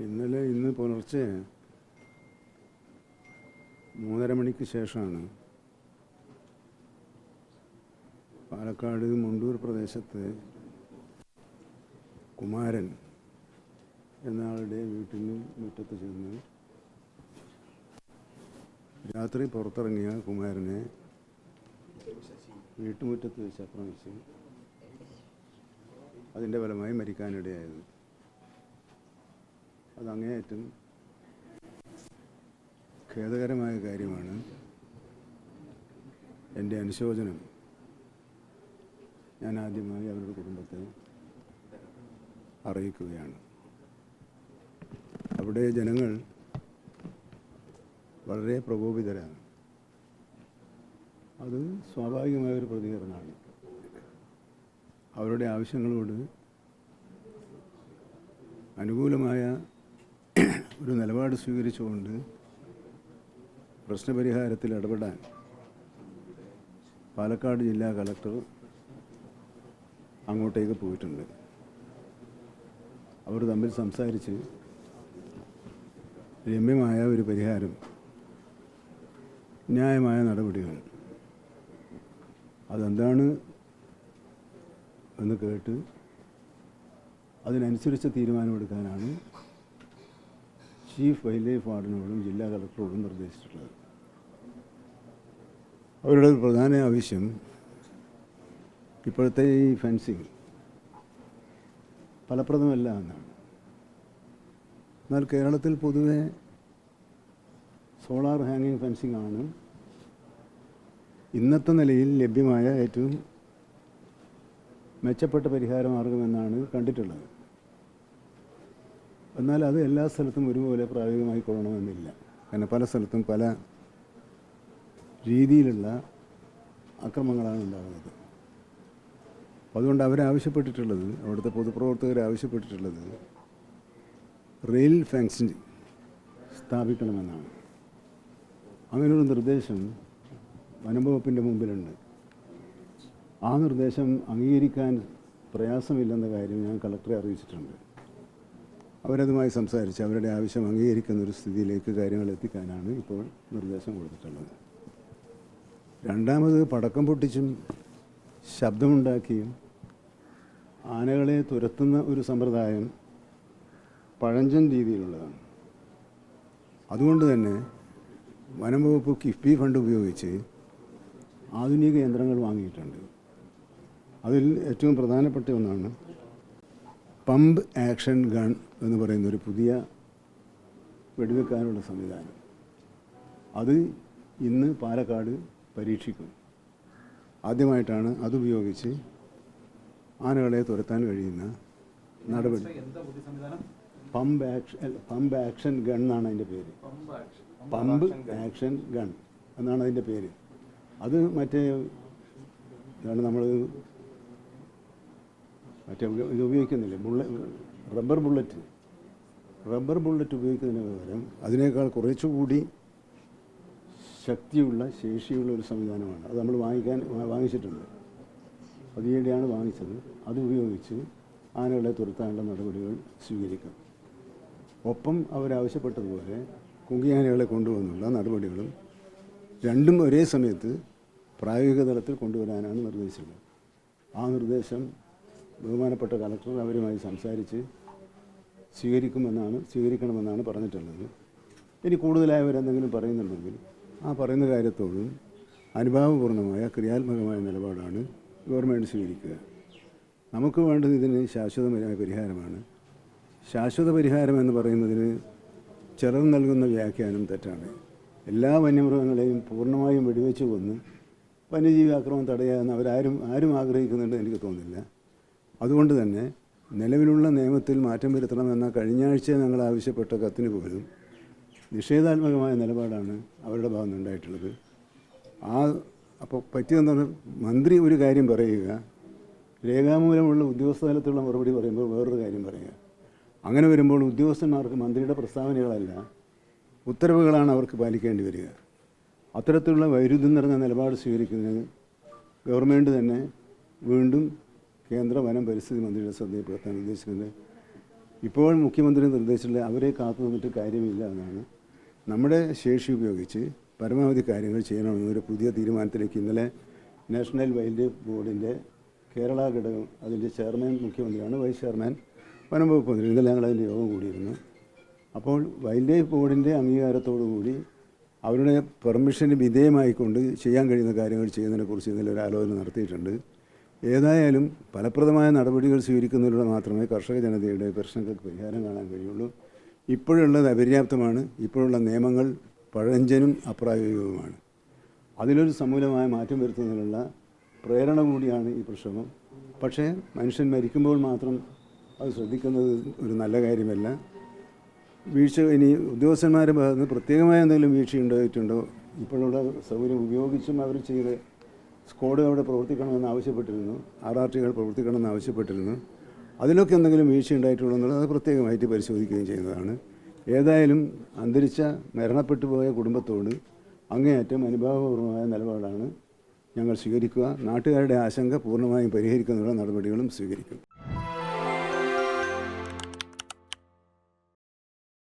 ഇന്നലെ ഇന്ന് പുലർച്ചെ മൂന്നര മണിക്ക് ശേഷമാണ് പാലക്കാട് മുണ്ടൂർ പ്രദേശത്ത് കുമാരൻ എന്നയാളുടെ വീട്ടിന് മുറ്റത്ത് ചെന്ന് രാത്രി പുറത്തിറങ്ങിയ കുമാരനെ വീട്ടുമുറ്റത്ത് വെച്ച് ആക്രമിച്ച് അതിന്റെ ഫലമായി മരിക്കാനിടയായത്. അത് അങ്ങേയറ്റം ഖേദകരമായ കാര്യമാണ്. എന്റെ അനുശോചനം. ഞാൻ ആദ്യമായി അവരുടെ കുടുംബത്തെ അറിയിക്കുകയാണ്. അവിടെ ജനങ്ങൾ വളരെ പ്രകോപിതരാണ്. അത് സ്വാഭാവികമായ ഒരു പ്രതികരണമാണ്. അവരുടെ ആവശ്യങ്ങളോട് അനുകൂലമായ ഒരു നിലപാട് സ്വീകരിച്ചുകൊണ്ട് പ്രശ്നപരിഹാരത്തിൽ ഇടപെടാൻ പാലക്കാട് ജില്ലാ കളക്ടർ അങ്ങോട്ടേക്ക് പോയിട്ടുണ്ട്. അവർ തമ്മിൽ സംസാരിച്ച് രമ്യമായ ഒരു പരിഹാരം ന്യായമായ നടപടികൾ അതെന്താണ് എന്ന് കേട്ട് അതിനനുസരിച്ച് തീരുമാനമെടുക്കാനാണ് ചീഫ് വൈൽഡ് ലൈഫ് വാർഡിനോടും ജില്ലാ കളക്ടറോടും നിർദ്ദേശിച്ചിട്ടുള്ളത്. അവരുടെ ഒരു പ്രധാന ആവശ്യം ഇപ്പോഴത്തെ ഈ ഫെൻസിങ് ഫലപ്രദമല്ല എന്നാണ്. എന്നാൽ കേരളത്തിൽ പൊതുവെ സോളാർ ഹാങ്ങിങ് ഫെൻസിങ് ആണ് ഇന്നത്തെ നിലയിൽ ലഭ്യമായ ഏറ്റവും മെച്ചപ്പെട്ട പരിഹാര മാർഗമെന്നാണ് കണ്ടിട്ടുള്ളത്. എന്നാൽ അത് എല്ലാ സ്ഥലത്തും ഒരുപോലെ പ്രായോഗികമായി കൊള്ളണമെന്നില്ല. കാരണം പല സ്ഥലത്തും പല രീതിയിലുള്ള അക്രമങ്ങളാണ് ഉണ്ടാകുന്നത്. അതുകൊണ്ട് അവരാവശ്യപ്പെട്ടിട്ടുള്ളത് അവിടുത്തെ പൊതുപ്രവർത്തകർ ആവശ്യപ്പെട്ടിട്ടുള്ളത് റെയിൽ ഫെൻസിങ് സ്ഥാപിക്കണമെന്നാണ്. അങ്ങനൊരു നിർദ്ദേശം വനംവകുപ്പിന്റെ മുമ്പിലുണ്ട്. ആ നിർദ്ദേശം അംഗീകരിക്കാൻ പ്രയാസമില്ലെന്ന കാര്യം ഞാൻ കളക്ടറെ അറിയിച്ചിട്ടുണ്ട്. അവരതുമായി സംസാരിച്ച് അവരുടെ ആവശ്യം അംഗീകരിക്കുന്ന ഒരു സ്ഥിതിയിലേക്ക് കാര്യങ്ങൾ എത്തിക്കാനാണ് ഇപ്പോൾ നിർദ്ദേശം കൊടുത്തിട്ടുള്ളത്. രണ്ടാമത് പടക്കം പൊട്ടിച്ചും ശബ്ദമുണ്ടാക്കിയും ആനകളെ തുരത്തുന്ന ഒരു സമ്പ്രദായം പഴഞ്ചൻ രീതിയിലുള്ളതാണ്. അതുകൊണ്ട് തന്നെ വനം വകുപ്പ് കിഫ്ബി ഫണ്ട് ഉപയോഗിച്ച് ആധുനിക യന്ത്രങ്ങൾ വാങ്ങിയിട്ടുണ്ട്. അതിൽ ഏറ്റവും പ്രധാനപ്പെട്ട ഒന്നാണ് പമ്പ് ആക്ഷൻ ഗൺ എന്ന് പറയുന്ന ഒരു പുതിയ വെടിവെക്കാനുള്ള സംവിധാനം. അത് ഇന്ന് പാലക്കാട് പരീക്ഷിക്കും. ആദ്യമായിട്ടാണ് അതുപയോഗിച്ച് ആനകളെ തുരത്താൻ കഴിയുന്ന നടപടി. Pump action pump action gun എന്നാണ് അതിന്റെ പേര്. പമ്പ് ആക്ഷൻ ഗൺ എന്നാണ് അതിന്റെ പേര്. അത് മറ്റേ ഇതാണ് നമ്മൾ മറ്റേ ഇത് ഉപയോഗിക്കുന്നില്ല? ബുള്ള റബ്ബർ ബുള്ളറ്റ് റബ്ബർ ബുള്ളറ്റ് ഉപയോഗിക്കുന്നതിന് പകരം അതിനേക്കാൾ കുറച്ചുകൂടി ശക്തിയുള്ള ശേഷിയുള്ള ഒരു സംവിധാനമാണ്. അത് നമ്മൾ വാങ്ങിക്കാൻ വാങ്ങിച്ചിട്ടുണ്ട്. അതിനിടെയാണ് വാങ്ങിച്ചത്. അത് ഉപയോഗിച്ച് ആനകളെ തുരത്താനുള്ള നടപടികൾ സ്വീകരിക്കും. ഒപ്പം അവരാവശ്യപ്പെട്ടതുപോലെ കുങ്കിയാനകളെ കൊണ്ടുവന്നുള്ള നടപടികളും രണ്ടും ഒരേ സമയത്ത് പ്രായോഗിക തലത്തിൽ കൊണ്ടുവരാനാണ് നിർദ്ദേശിച്ചത്. ആ നിർദ്ദേശം ബഹുമാനപ്പെട്ട കളക്ടർ അവരുമായി സംസാരിച്ച് സ്വീകരിക്കുമെന്നാണ് സ്വീകരിക്കണമെന്നാണ് പറഞ്ഞിട്ടുള്ളത്. ഇനി കൂടുതലായവരെന്തെങ്കിലും പറയുന്നുണ്ടെങ്കിൽ ആ പറയുന്ന കാര്യത്തോടും അനുഭാവപൂർണമായ ക്രിയാത്മകമായ നിലപാടാണ് ഗവൺമെന്റ് സ്വീകരിക്കുക. നമുക്ക് വേണ്ടത് ഇതിന് ശാശ്വതമായ പരിഹാരമാണ്. ശാശ്വത പരിഹാരം എന്ന് പറയുന്നതിന് ചിലർ നൽകുന്ന വ്യാഖ്യാനം തെറ്റാണ്. എല്ലാ വന്യമൃഗങ്ങളെയും പൂർണമായും വെടിവെച്ച് കൊന്ന് വന്യജീവി ആക്രമണം തടയാമെന്ന് അവരാരും ആരും ആഗ്രഹിക്കുന്നുണ്ട് എനിക്ക് തോന്നുന്നില്ല. അതുകൊണ്ട് തന്നെ നിലവിലുള്ള നിയമത്തിൽ മാറ്റം വരുത്തണമെന്ന കഴിഞ്ഞ ആഴ്ച ഞങ്ങൾ ആവശ്യപ്പെട്ട കത്തിന് പോലും നിഷേധാത്മകമായ നിലപാടാണ് അവരുടെ ഭാഗത്ത് ഉണ്ടായിട്ടുള്ളത്. ആ അപ്പോൾ പറ്റിയെന്താണ് മന്ത്രി ഒരു കാര്യം പറയുക രേഖാമൂലമുള്ള ഉദ്യോഗസ്ഥ തലത്തിലുള്ള മറുപടി പറയുമ്പോൾ വേറൊരു കാര്യം പറയുക. അങ്ങനെ വരുമ്പോൾ ഉദ്യോഗസ്ഥന്മാർക്ക് മന്ത്രിയുടെ പ്രസ്താവനകളല്ല ഉത്തരവുകളാണ് അവർക്ക് പാലിക്കേണ്ടി വരിക. അത്തരത്തിലുള്ള വൈരുദ്ധ്യം നിറഞ്ഞ നിലപാട് സ്വീകരിക്കുന്നതിന് ഗവൺമെന്റ് തന്നെ വീണ്ടും കേന്ദ്ര വനം പരിസ്ഥിതി മന്ത്രിയുടെ ശ്രദ്ധയിൽപ്പെടുത്താൻ ഉദ്ദേശിക്കുന്നത് ഇപ്പോൾ മുഖ്യമന്ത്രി നിർദ്ദേശിച്ചിട്ടുള്ള അവരെ കാത്തു നിന്നിട്ട് കാര്യമില്ല എന്നാണ്. നമ്മുടെ ശേഷി ഉപയോഗിച്ച് പരമാവധി കാര്യങ്ങൾ ചെയ്യണമെന്നൊരു പുതിയ തീരുമാനത്തിലേക്ക് ഇന്നലെ നാഷണൽ വൈൽഡ് ബോർഡിന്റെ കേരള ഘടകം അതിന്റെ ചെയർമാൻ മുഖ്യമന്ത്രിയാണ് വൈസ് ചെയർമാൻ വനം വകുപ്പ് മന്ത്രി. ഇന്നലെ ഞങ്ങൾ അതിന്റെ യോഗം കൂടിയിരുന്നു. അപ്പോൾ വൈൽഡ് ലൈഫ് ബോർഡിന്റെ അംഗീകാരത്തോടു കൂടി അവരുടെ പെർമിഷന് വിധേയമായിക്കൊണ്ട് ചെയ്യാൻ കഴിയുന്ന കാര്യങ്ങൾ ചെയ്യുന്നതിനെക്കുറിച്ച് ഇന്നലെ ഒരു ആലോചന നടത്തിയിട്ടുണ്ട്. ഏതായാലും ഫലപ്രദമായ നടപടികൾ സ്വീകരിക്കുന്നതിലൂടെ മാത്രമേ കർഷക ജനതയുടെ പ്രശ്നങ്ങൾക്ക് പരിഹാരം കാണാൻ കഴിയുള്ളൂ. ഇപ്പോഴുള്ളത് അപര്യാപ്തമാണ്. ഇപ്പോഴുള്ള നിയമങ്ങൾ പഴഞ്ചനും അപ്രായോഗികവുമാണ്. അതിലൊരു സമൂലമായ മാറ്റം വരുത്തുന്നതിനുള്ള പ്രേരണ കൂടിയാണ് ഈ പ്രശ്നം പക്ഷേ മനുഷ്യൻ മരിക്കുമ്പോൾ മാത്രം അത് ശ്രദ്ധിക്കുന്നത് ഒരു നല്ല കാര്യമല്ല. വീഴ്ച ഇനി ഉദ്യോഗസ്ഥന്മാരുടെ ഭാഗത്ത് പ്രത്യേകമായ എന്തെങ്കിലും വീഴ്ച ഉണ്ടായിട്ടുണ്ടോ ഇപ്പോഴുള്ള സൗകര്യം ഉപയോഗിച്ചും അവർ ചെയ്ത് സ്ക്വാഡ് അവിടെ പ്രവർത്തിക്കണമെന്ന് ആവശ്യപ്പെട്ടിരുന്നു. ആർ ആർ ടികൾ പ്രവർത്തിക്കണമെന്ന് ആവശ്യപ്പെട്ടിരുന്നു. അതിലൊക്കെ എന്തെങ്കിലും വീഴ്ച ഉണ്ടായിട്ടുണ്ടോ എന്നുള്ളത് അത് പ്രത്യേകമായിട്ട് പരിശോധിക്കുകയും ചെയ്യുന്നതാണ് ഏതായാലും അന്തരിച്ച മരണപ്പെട്ടു പോയ കുടുംബത്തോട് അങ്ങേയറ്റം അനുഭാവപൂർവമായ നിലപാടാണ് ഞങ്ങൾ സ്വീകരിക്കുക. നാട്ടുകാരുടെ ആശങ്ക പൂർണമായും പരിഹരിക്കുന്നതിനുള്ള നടപടികളും സ്വീകരിക്കും.